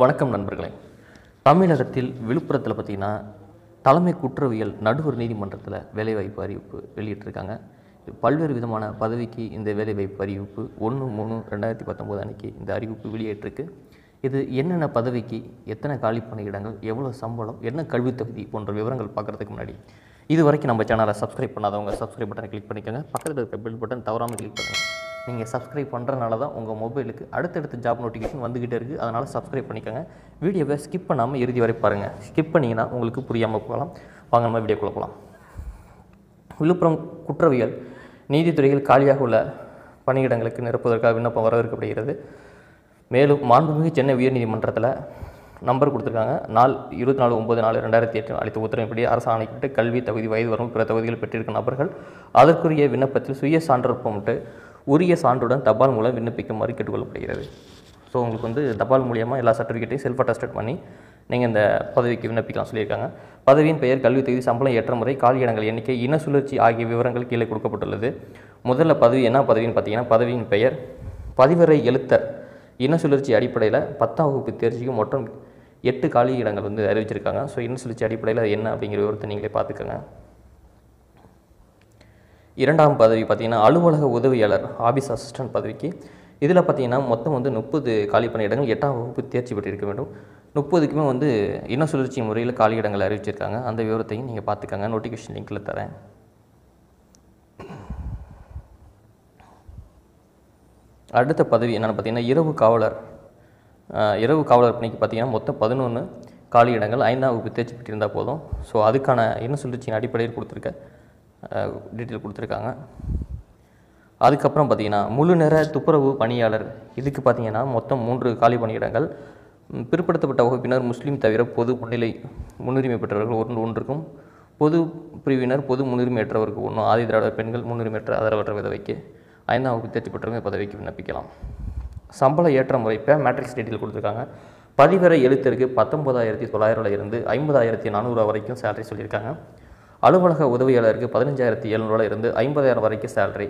வணக்கம் நண்பர்களே. தமிழகத்தில் விழுப்புரத்தில் பார்த்தீங்கன்னா தலைமை குற்றவியல் நடுவர் நீதிமன்றத்தில் வேலைவாய்ப்பு அறிவிப்பு வெளியிட்டிருக்காங்க. பல்வேறு விதமான பதவிக்கு இந்த வேலைவாய்ப்பு அறிவிப்பு ஒன்று மூணு ரெண்டாயிரத்தி பத்தொம்போது அன்னைக்கு இந்த அறிவிப்பு வெளியிட்டிருக்கு. இது என்னென்ன பதவிக்கு எத்தனை காலி பணியிடங்கள் எவ்வளோ சம்பளம் என்ன கல்வித் தகுதி போன்ற விவரங்கள் பார்க்குறதுக்கு முன்னாடி இது வரைக்கும் நம்ம சேனலை சப்ஸ்கிரைப் பண்ணாதவங்க சப்ஸ்கிரைப் பட்டனை கிளிக் பண்ணிக்கோங்க. பக்கத்தில் இருக்க பெல் பட்டன் தவறாமல் கிளிக் பண்ணுங்கள் நீங்கள் சப்ஸ்கிரைப் பண்ணுறனால தான் உங்கள் மொபைலுக்கு அடுத்தடுத்த ஜாப் நோட்டிஃபிகேஷன் வந்துக்கிட்டே இருக்குது. அதனால் சப்ஸ்கிரைப் பண்ணிக்கோங்க. வீடியோவை ஸ்கிப் பண்ணாமல் இறுதி வரை பாருங்கள் ஸ்கிப் பண்ணிங்கன்னா உங்களுக்கு புரியாமல் போகலாம். வாங்க நம்ம வீடியோ போகலாம். விழுப்புரம் குற்றவியல் நீதித்துறையில் காலியாக உள்ள பணியிடங்களுக்கு நிரப்புவதற்காக விண்ணப்பம் வரவேற்கப்படுகிறது. மேலும் மாண்புமிகு சென்னை உயர்நீதிமன்றத்தில் நம்பர் கொடுத்துருக்காங்க. நாள் இருபத்தி நாலு ஒம்பது நாலு ரெண்டாயிரத்தி எட்டு அளித்த உத்தரவின்படி அரசாணைக்கிட்டு கல்வி தகுதி வயது வரும் பிற தகுதிகள் பெற்றிருக்கும் நபர்கள் அதற்குரிய விண்ணப்பத்தில் சுய சான்றொப்பமிட்டு உரிய சான்றுடன் தபால் மூலம் விண்ணப்பிக்குமாறு கேட்டுக்கொள்ளப்படுகிறது. ஸோ உங்களுக்கு வந்து தபால் மூலியமாக எல்லா சர்டிஃபிகேட்டையும் செல்ஃப் அட்டஸ்டட் பண்ணி நீங்கள் இந்த பதவிக்கு விண்ணப்பிக்கலாம் சொல்லியிருக்காங்க. பதவியின் பெயர் கல்வி தகுதி சம்பளம் ஏற்ற முறை காலி இடங்கள் எண்ணிக்கை இன சுழற்சி ஆகிய விவரங்கள் கீழே கொடுக்கப்பட்டுள்ளது. முதல்ல பதவி என்ன? பதவின்னு பார்த்தீங்கன்னா பதவியின் பெயர் பதிவரை எழுத்தர் இன சுழற்சி அடிப்படையில் பத்தாம் வகுப்பு தேர்ச்சிக்கு மொத்தம் எட்டு காலி இடங்கள் வந்து அறிவிச்சிருக்காங்க. ஸோ இன சுழற்சி அடிப்படையில் அது என்ன அப்படிங்கிற விவரத்தை நீங்களே பார்த்துக்கோங்க. இரண்டாம் பதவி பார்த்திங்கன்னா அலுவலக உதவியாளர் ஆபீஸ் அசிஸ்டன்ட் பதவிக்கு. இதில் பார்த்தீங்கன்னா மொத்தம் வந்து முப்பது காலி பணியிடங்கள் எட்டாம் வகுப்பு தேர்ச்சி பெற்றிருக்க வேண்டும். முப்பதுக்குமே வந்து இன சுழற்சி முறையில் காலியிடங்கள் அறிவிச்சிருக்காங்க. அந்த விவரத்தையும் நீங்கள் பார்த்துக்கோங்க. நோட்டிஃபிகேஷன் லிங்கில் தரேன். அடுத்த பதவி என்னென்னு பார்த்தீங்கன்னா இரவு காவலர். இரவு காவலர் பணிக்கு பார்த்தீங்கன்னா மொத்தம் பதினொன்று காலி இடங்கள் ஐந்தாம் வகுப்பு தேர்ச்சி பெற்றிருந்தால் போதும். ஸோ அதுக்கான இன சுழற்சியின் அடிப்படையில் கொடுத்துருக்க டீட்டெயில் கொடுத்துருக்காங்க. அதுக்கப்புறம் பார்த்திங்கன்னா முழு நேர துப்புரவு பணியாளர். இதுக்கு பார்த்தீங்கன்னா மொத்தம் மூன்று காலி பணியிடங்கள். பிற்படுத்தப்பட்ட வகுப்பினர் முஸ்லீம் தவிர பொது முன்னிலை முன்னுரிமை பெற்றவர்கள் ஒன்று ஒன்றுக்கும் பொது பிரிவினர் பொது முன்னுரிமையற்றவருக்கு ஒன்றும் ஆதி திராவிடர் பெண்கள் முன்னுரிமையற்ற ஆதரவற்ற விதவைக்கு ஐந்தாம் வகுப்பு தேர்ச்சி பெற்றவங்க பதவிக்கு விண்ணப்பிக்கலாம். சம்பள ஏற்ற முறை இப்போ மேட்ரிக்ஸ் டீட்டெயில் கொடுத்துருக்காங்க. பதிவரை எழுத்தருக்கு பத்தொன்பதாயிரத்தி தொள்ளாயிரம் இருந்து ஐம்பதாயிரத்தி நானூறுரூவா வரைக்கும் சேலரி சொல்லியிருக்காங்க. அலுவலக உதவியாளருக்கு பதினஞ்சாயிரத்தி எழுநூறுவா இருந்து ஐம்பதாயிரம் வரைக்கும் சேலரி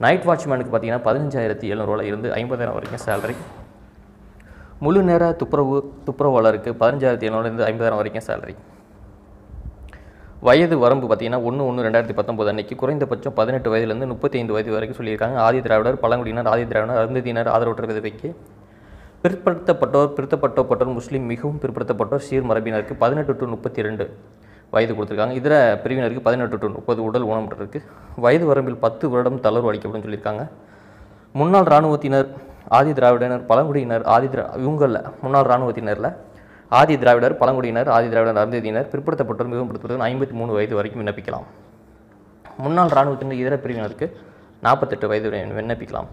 நைட் வாட்ச்மேனுக்கு பார்த்தீங்கன்னா பதினஞ்சாயிரத்தி எழுநூறுவா இருந்து ஐம்பதாயிரம் வரைக்கும் சேலரி முழு நேர துப்புரவு துப்புரவாளருக்கு பதினஞ்சாயிரத்தி எழுநூறுலேருந்து ஐம்பதாயிரம் வரைக்கும் சேலரி வயது வரம்பு பார்த்தீங்கன்னா ஒன்று ஒன்று ரெண்டாயிரத்தி பத்தொம்பது அன்னைக்கு குறைந்தபட்சம் பதினெட்டு வயதுலேருந்து முப்பத்தி ஐந்து வயது வரைக்கும் சொல்லியிருக்காங்க. ஆதி திராவிடர் பழங்குடியினர் ஆதி திராவிடர் அருந்ததியினர் ஆதரவற்ற விதவைக்கு. பிற்படுத்தப்பட்டோர் பிற்படுத்தப்பட்டோர் முஸ்லீம் மிகவும் பிற்படுத்தப்பட்டோர் சீர் மரபினருக்கு பதினெட்டு டு முப்பத்தி ரெண்டு. வயது கொடுத்துருக்காங்க. இதர பிரிவினருக்கு பதினெட்டு டு முப்பது உடல் ஊனமுற்றருக்கு வயது வரம்பில் பத்து வருடம் தளர்வு அளிக்கப்படும் சொல்லியிருக்காங்க. முன்னாள் இராணுவத்தினர் ஆதி திராவிடனர் பழங்குடியினர் ஆதி திரா இவங்களில் முன்னாள் இராணுவத்தினரில் ஆதி திராவிடர் பழங்குடியினர் ஆதி திராவிடர் அருந்ததியினர் பிற்படுத்தப்பட்டோர் மிகவும் பிற்படுத்தப்பட்டோர் ஐம்பத்தி மூணு வயது வரைக்கும் விண்ணப்பிக்கலாம். முன்னாள் இராணுவத்தினர் இதர பிரிவினருக்கு நாற்பத்தெட்டு வயது வரை விண்ணப்பிக்கலாம்.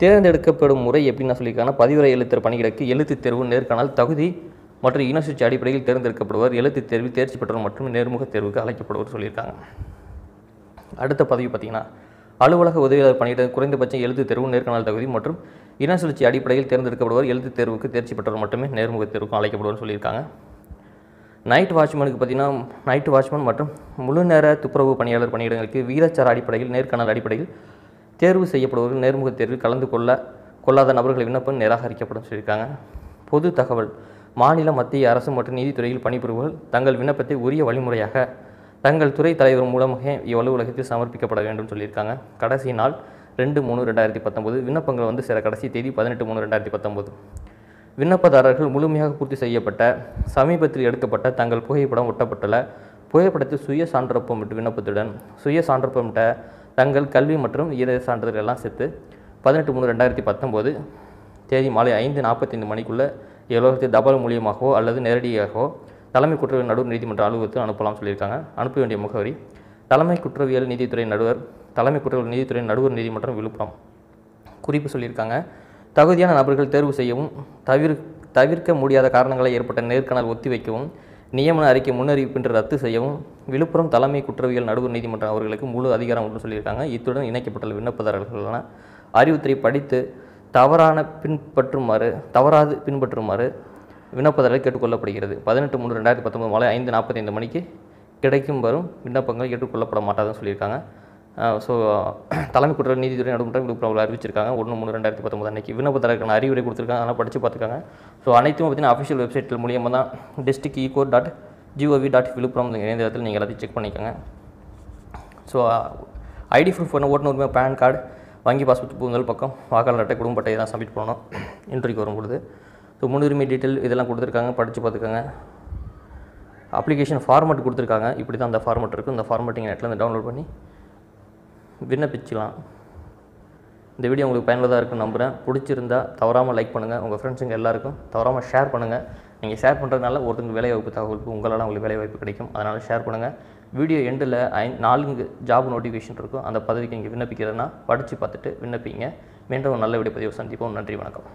தேர்ந்தெடுக்கப்படும் முறை எப்படின்னு சொல்லியிருக்காங்கன்னா பதிவுரை எழுத்தர் பணிகளுக்கு எழுத்து தேர்வு நேர்காணல் தகுதி மற்றும் இனசுச்சி அடிப்படையில் தேர்ந்தெடுக்கப்படுவர் எழுத்து தேர்வில் தேர்ச்சி பெற்றவர் மற்றும் நேர்முக தேர்வுக்கு அழைக்கப்படுவர் சொல்லியிருக்காங்க. அடுத்த பதவி பார்த்தீங்கன்னா அலுவலக உதவியாளர் பணியிட குறைந்தபட்சம் எழுத்து தேர்வு நேர்காணல் தகுதி மற்றும் இன சுழற்சி அடிப்படையில் தேர்ந்தெடுக்கப்படுவர் எழுத்து தேர்வுக்கு தேர்ச்சி பெற்றவர் மட்டுமே நேர்முக தேர்வுக்கும் அழைக்கப்படுவர் சொல்லியிருக்காங்க. நைட் வாட்ச்மேனுக்கு பார்த்தீங்கன்னா நைட் வாட்ச்மேன் மற்றும் முழு நேர துப்புரவு பணியாளர் பணியிடங்களுக்கு வீரச்சார அடிப்படையில் நேர்காணல் அடிப்படையில் தேர்வு செய்யப்படுவர்கள் நேர்முக தேர்வில் கலந்து கொள்ள கொள்ளாத நபர்கள் விண்ணப்பம் நிராகரிக்கப்படும் சொல்லியிருக்காங்க. பொது தகவல் மாநில மத்திய அரசு மற்றும் நீதித்துறையில் பணிபுரிபவர்கள் தங்கள் விண்ணப்பத்தை உரிய வழிமுறையாக தங்கள் துறை தலைவர் மூலமாக இவ்வலுவலகத்தில் சமர்ப்பிக்கப்பட வேண்டும் சொல்லியிருக்காங்க. கடைசி நாள் ரெண்டு மூணு ரெண்டாயிரத்தி பத்தொம்போது விண்ணப்பங்கள் வந்து சில கடைசி தேதி பதினெட்டு மூணு ரெண்டாயிரத்தி பத்தொம்போது விண்ணப்பதாரர்கள் முழுமையாக பூர்த்தி செய்யப்பட்ட சமீபத்தில் எடுக்கப்பட்ட தங்கள் புகைப்படம் ஒட்டப்பட்டுள்ள புகைப்படத்தில் சுய சான்றொப்பமிட்டு விண்ணப்பத்துடன் சுய சான்றப்பமிட்ட தங்கள் கல்வி மற்றும் ஈர சான்றிதழ் எல்லாம் சேர்த்து பதினெட்டு மூணு ரெண்டாயிரத்தி பத்தொம்போது தேதி மாலை ஐந்து நாற்பத்தைந்து மணிக்குள்ளே இலவசத்தை தபால் மூலியமாகவோ அல்லது நேரடியாகவோ தலைமை குற்றவியல் நடுவர் நீதிமன்ற அலுவலகத்தில் அனுப்பலாம் சொல்லியிருக்காங்க. அனுப்ப வேண்டிய முகவரி தலைமை குற்றவியல் நீதித்துறை நடுவர் தலைமை குற்றவியல் நீதித்துறை நடுவர் நீதிமன்றம் விழுப்புரம். குறிப்பு சொல்லியிருக்காங்க. தகுதியான நபர்கள் தேர்வு செய்யவும் தவிர தவிர்க்க முடியாத காரணங்களால் ஏற்பட்ட நேர்காணல் ஒத்திவைக்கவும் நியமன அறிக்கை முன்னறிவிப்பின்றி ரத்து செய்யவும் விழுப்புரம் தலைமை குற்றவியல் நடுவர் நீதிமன்றம் அவர்களுக்கு முழு அதிகாரம் ஒன்று சொல்லியிருக்காங்க. இத்துடன் இணைக்கப்பட்டுள்ள விண்ணப்பதாரர்களான அறிவுத்துறை படித்து தவறான பின்பற்றுமாறு தவறாது பின்பற்றுமாறு விண்ணப்பதாரர்கள் கேட்டுக்கொள்ளப்படுகிறது. பதினெட்டு மூணு ரெண்டாயிரத்தி பத்தொம்பது மாலை ஐந்து நாற்பத்தைந்து மணிக்கு கிடைக்கும் வரும் விண்ணப்பங்கள் ஏற்றுக்கொள்ளப்பட மாட்டாதுன்னு சொல்லியிருக்காங்க. ஸோ தலைமை குற்ற நீதித்துறை நடுமுறை விழுப்புரம் அறிவிச்சிருக்காங்க. ஒன்று மூணு ரெண்டாயிரத்தி பத்தொம்பது அன்னைக்கு விண்ணப்பத்தரக்கான அறிவுரை கொடுத்துருக்காங்க. அதெல்லாம் படித்து பார்த்துக்காங்க ஸோ அனைத்தும் பார்த்தீங்கன்னா அஃபிஷியல் வெப்சைட்டில் மூலியமாக தான் district eco dot gov dot Viluppuram இணையதளத்தில் நீங்கள் எல்லாத்தையும் செக் பண்ணிக்கோங்க. ஸோ ஐடி ப்ரூஃப் பண்ண ஓட்டுநர் உரிமை பேன் கார்டு வங்கி பாஸ்புக் புகங்கள் பக்கம் வாக்காளர் அட்டை குடும்ப அட்டையை தான் சப்மிட் பண்ணணும். இன்டர்வியூக்கு வரும்பொழுது ஸோ முன்னுரிமை டீட்டெயில் இதெல்லாம் கொடுத்துருக்காங்க படித்து பார்த்துக்கோங்க. அப்ளிகேஷன் ஃபார்மேட் கொடுத்துருக்காங்க. இப்படி தான் அந்த ஃபார்மேட் இருக்கும். இந்த ஃபார்மேட்டிங் நீங்கள் வந்து டவுன்லோட் பண்ணி விண்ணப்பிச்சிக்கலாம் இந்த வீடியோ உங்களுக்கு பயனுள்ளதாக இருக்குன்னு நம்புகிறேன் பிடிச்சிருந்தா தவறாமல் லைக் பண்ணுங்கள் உங்கள் ஃப்ரெண்ட்ஸுங்க எல்லாருக்கும் தவறாமல் ஷேர் பண்ணுங்கள் நீங்கள் ஷேர் பண்ணுறதுனால ஒருத்தங்க வேலைவாய்ப்பு தகவலுக்கு உங்களால் உங்களுக்கு வேலைவாய்ப்பு கிடைக்கும். அதனால் ஷேர் பண்ணுங்கள் வீடியோ எண்டில் ஐ நான்கு ஜாப் நோட்டிஃபிகேஷன் இருக்கும். அந்த பதவிக்கு நீங்கள் விண்ணப்பிக்கிறதுனா படித்து பார்த்துட்டு விண்ணப்பிங்க. மீண்டும் ஒரு நல்ல வீடியோ பதிவு சந்திப்போம். நன்றி வணக்கம்.